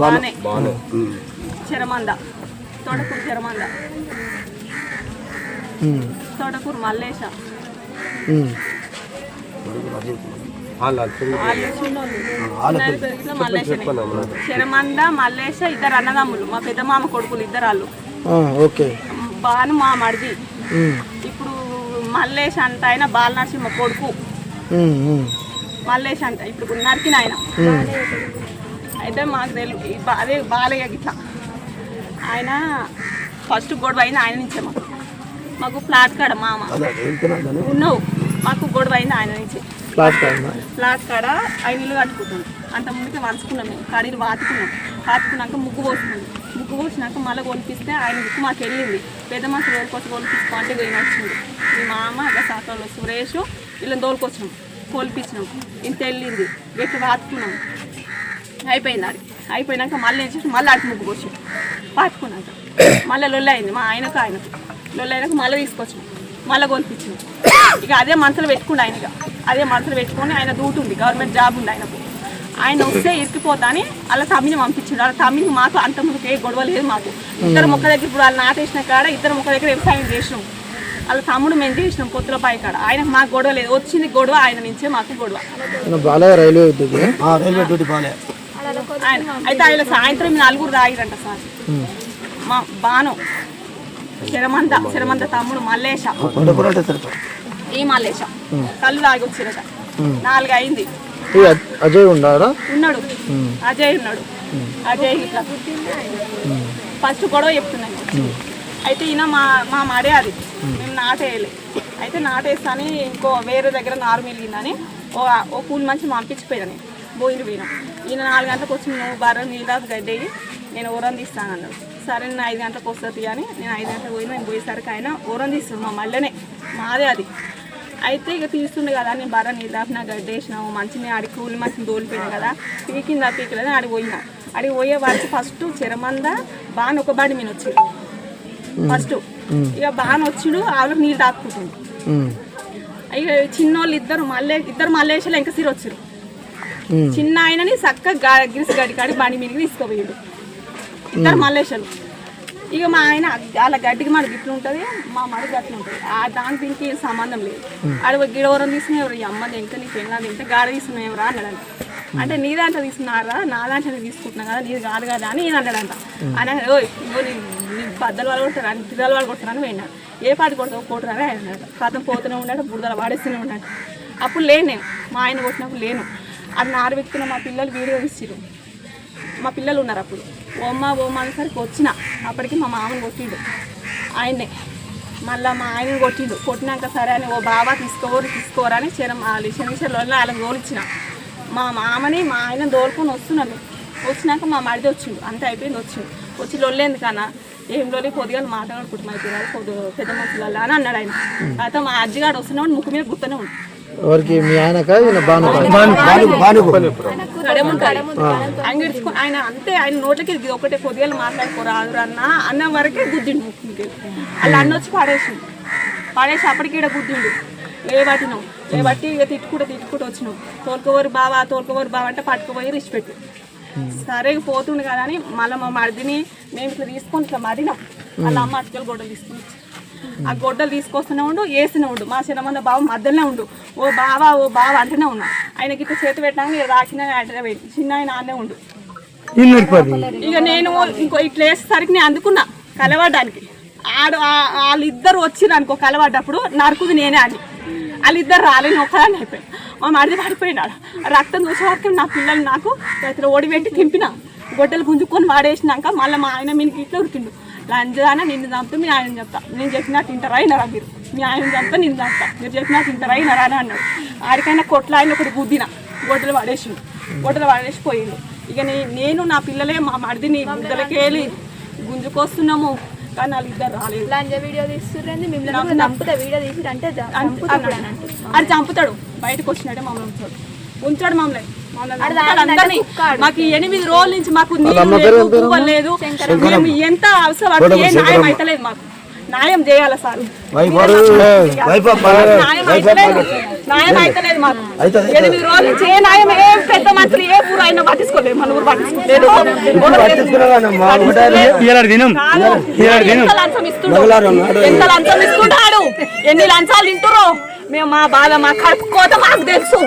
బానే. చెరమంద. తోటకూరు చెరమంద. తోటకూరు మల్లేశ. చెరమంద మల్లేశ ఇద్దరు అన్నదమ్ములు. మా పెద్ద మామ కొడుకులు ఇద్దరు వాళ్ళు ఓకే. బాను మా మడిది. ఇప్పుడు మల్లేశ్ అంట ఆయన బాలనరసింహ కొడుకు. మల్లేశ్ అంట. ఇప్పుడు నరికిన ఆయన అయితే మాకు బా- అదే బాలయ్య గిట్లా. ఆయన ఫస్ట్ గొడవ అయింది ఆయన నుంచే మాకు. మాకు ఫ్లాట్ కాడ మామ. ఉన్నావు. మాకు గొడవ అయింది ఆయన నుంచి. ఫ్లాట్ కాడ ఐదు ఇల్లు కట్టుకుంటాం అంత ముందుకే వరుసుకున్నాం మేము. కడీలు వాతుకున్నాం. వాతుకున్నాక ముగ్గు పోసుకున్నాం ముగ్గు పోసినాక మళ్ళీ కొలిపిస్తే ఆయన దిక్కు మాకు వెళ్ళింది. పెద్ద మనుషులు రోజుకొచ్చి కొలిపించుకో అంటే పోయి నచ్చింది మీ మామ అక్కడ సాకలో సురేష్ వీళ్ళని తోలుకొచ్చినాం. కొలిపించినాం ఇంత వెళ్ళింది. గట్టి వాతుకున్నాం? అయిపోయింది అది అయిపోయినాక మళ్ళీ ఏం చేసి మళ్ళీ అటు ముగ్గు పోసి పాతుకున్నాక మళ్ళీ లొల్లి అయింది. మా ఆయనకు ఆయనకు లొల్లి అయినాక మళ్ళీ తీసుకొచ్చినాం. మళ్ళీ కొలిపించినాం ఇక అదే మనసులో పెట్టుకుండు ఆయన ఇక. అదే మనసులో పెట్టుకొని ఆయన దూటు ఉంది గవర్నమెంట్ జాబ్ ఉంది ఆయనకు. ఆయన వస్తే ఇరికిపోతా అని అలా తమ్మిని పంపించిండు. అలా తమ్మిని మాకు అంత ముందుకు ఏ గొడవ లేదు మాకు. ఇద్దరు మొక్క దగ్గర ఇప్పుడు వాళ్ళు నాటేసిన కాడ ఇద్దరు మొక్క దగ్గర వ్యవసాయం చేసినాం. వాళ్ళ తమ్ముడు మేము చేసినాం పొత్తుల పై కాడ. ఆయనకు మాకు గొడవ లేదు. వచ్చింది గొడవ ఆయన నుంచే మాకు గొడవ. రైల్వే రైల్వే డ్యూటీ ఆయన అయితే ఆయన సాయంత్రం నలుగురు రాగిరంట సార్. మా బాను శరమంత శరమంత తమ్ముడు మల్లేశ. ఈ మల్లేశ. కళ్ళు తాగి వచ్చిరట. నాలుగు అయింది అజయ్ ఉన్నాడా? ఉన్నాడు. అజయ్ ఉన్నాడు. అజయ్ ఇట్లా. ఫస్ట్ గొడవ చెప్తున్నాను. అయితే ఈయన మా మా మడే అది. మేము నాటేయలే. అయితే నాటేస్తాని ఇంకో వేరే దగ్గర నారు మిలిగిందని ఓ ఓ కూలి మంచి పంపించిపోయాను బోయిలు పోయినా. ఈయన నాలుగు గంటలకు వచ్చి నువ్వు బాగా నీళ్ళ గడ్డేయి నేను ఊరం తీస్తాను అన్నాడు. సరే నేను ఐదు గంటలకు వస్తుంది అని నేను ఐదు గంటలకు పోయినా నేను పోయేసరికి ఆయన ఊరం తీస్తాను మా మళ్ళీనే మాదే అది. అయితే ఇక తీస్తుండే కదా నేను బాగా నీళ్ళు దాపిన గడ్డేసినాము మంచిని ఆడి కూలి మంచిని తోలిపోయినా కదా పీకిందా పీకలేదు ఆడికి పోయినా. ఆడికి పోయే వాడికి ఫస్ట్ చెరమంద బాగా ఒక బండి మీద వచ్చిండు. ఫస్ట్ ఇక బాగా వచ్చిండు ఆవిడకి నీళ్ళు తాక్కుంటుంది ఉమ్. ఇక చిన్నోళ్ళు ఇద్దరు మళ్ళీ ఇద్దరు మల్లేసాలు ఇంకా సిరి వచ్చారు. ఉమ్. చిన్న ఆయనని చక్కగా గిరిసి గడి కాడి బండి మీదకి తీసుకుపోయాడు. ఇద్దరు మల్లేశాలు. ఇక మా ఆయన అలా గడ్డికి మన గిట్లు ఉంటుంది మా మడి గట్లు ఉంటుంది. ఆ దానికి దీనికి ఏం సంబంధం లేదు. ఆడ గిడవరం తీసుకునేవారు ఈ అమ్మది ఎంత నీ పెళ్ళాది ఎంత గాడ తీసుకునేవరా? అన్నాడంట. అంటే నీ దాంట్లో తీసుకున్నారా? నా దాంట్లో తీసుకుంటున్నా కదా నీది కాదు కదా అని ఈయన అన్నాడంట. ఆయన ఓ ఇగో నీ నీ బద్దలు వాళ్ళు కొడతారా? నీ పిల్లలు వాళ్ళు కొడతారని పోయినాడు ఏ పాటి కొడతావు? కొట్టరాని ఆయన అన్నాడు. కథం పోతూనే ఉన్నాడు బురదలు వాడేస్తూనే ఉన్నాడు. అప్పుడు లేను నేను. మా ఆయన కొట్టినప్పుడు లేను. అది నారు మా పిల్లలు వీడియో ఇచ్చిరు మా పిల్లలు ఉన్నారు అప్పుడు. ఓమ్మ ఓమ్మ అనేసరికి వచ్చిన. అప్పటికి మా మామని కొట్టిండు. ఆయన్నే. మళ్ళీ మా ఆయన కొట్టిండు. కొట్టినాక సరే అని ఓ బాబా తీసుకోరు తీసుకోరని శరం వాళ్ళు శనిశ్వరులు వాళ్ళని తోలిచ్చిన. మా మామని మా ఆయన తోలుకొని వస్తున్నాను వచ్చినాక మా మడిది వచ్చిండు. అంత అయిపోయింది వచ్చిండు. వచ్చి లొల్లేంది కన్నా ఏం లొల్లి? కొద్దిగా మాట్లాడుకుంటున్నాయి పిల్లలు పొద్దు పెద్ద మనుషులలో అని అన్నాడు ఆయన. అయితే మా అజ్జిగాడు వస్తున్నాడు. ముక్కు మీద గుర్తనే ఉండు ఎవరికి మీ ఆయనక ఈయన ఆయన అంతే ఆయన నోట్లకి ఇది ఒకటే మాట్లాడుకోరాదు అన్న అన్న వరకే గుద్దిండు ముక్కుకి అలా అన్న వచ్చి పడేసిండు. పడేసి అప్పటికి గుద్దిండు. బట్టి ఇక తిట్టుకుంటూ తిట్టుకుంటూ వచ్చినావు తోలుకోవరు బావా తోలుకోవరు బావ అంటే పట్టుకుపోయి రిచిపెట్టు సరే పోతుండు కదా అని మళ్ళీ మా మరిదిని మేము ఇట్లా తీసుకొని ఇట్లా మరినాం వాళ్ళ అమ్మ అటుకలు గొడ్డలు తీసుకొని. ఆ గొడ్డలు తీసుకొస్తూనే ఉండు వేస్తూనే ఉండు. మా చిన్నమంద బావ మధ్యలోనే ఉండు. ఓ బావా ఓ బావ అంటూనే ఉన్నా. ఆయనకి ఇట్లా చేతి పెట్టాక రాకిన చిన్న ఆయన ఆనే ఉండు. ఇక నేను ఇంకో ఇట్లా వేసేసరికి నేను అందుకున్నా కలవడానికి. ఆడు ఆ- వాళ్ళిద్దరు వచ్చిర్రు అనుకో కలవడ్డప్పుడు నరుకుది నేనే అని. వాళ్ళిద్దరు రాలేని ఒక్కదాన్ని అయిపోయి మా మరిది పడిపోయినాడు. రక్తం చూసే వరకు నా పిల్లలు నాకు ఇట్లా ఓడి పెట్టి తింపిన. గొడ్డలు గుంజుకొని వాడేసినాక మళ్ళీ మా ఆయన మీకు ఇట్లా ఉరికిండు. లంజాన నిన్ను చంపుతా మీ ఆయన చెప్తా. నేను చెప్పినట్టు ఇంటరా అయినరా మీరు? మీ ఆయన చంపుతా నిన్ను చంపుతా. మీరు చెప్పినట్టు ఇంటరా అయినరా అని అన్నాడు. ఆడికైనా కొట్ల ఆయన ఒకటి గుద్దిన గొడ్డలు పడేసిండు గొడ్డలు పడేసి పోయిండు. ఇక నేను నా పిల్లలే మా మడిదిని గుద్దలకేలి గుంజుకొస్తున్నాము. కానీ వాళ్ళు ఇద్దరు రాలేదు. లంజ వీడియో తీస్తుర్రండి. మిమ్మల్ని చంపుతా వీడియో తీసి అంటే అది చంపుతాడు. బయటకు వచ్చినట్టే మమ్మల్ని ఉంచాడు. ఉంచాడు మమ్మల్ని. మాకు ఎనిమిది రోజుల నుంచి మాకు నీళ్ళు లేదు లేదు. మేము ఎంత అవసరం ఏ న్యాయం అయితలేదు మాకు. న్యాయం చేయాలి సార్? వైఫ్ న్యాయం అయితలేదు. మాకు. ఎనిమిది రోజుల నుంచి ఏ న్యాయం ఏ పెద్ద మంత్రి ఏ ఊరు అయినా పట్టించుకోలేదు. మన ఊరు పట్టించుకోలేదు. ఎంత లంచం ఇస్తుండో? ఎంత లంచం ఇస్తుంటాడు ఎన్ని లంచాలు తింటురో మేము మా బాధ మా కడుపు కోత మాకు తెలుసు.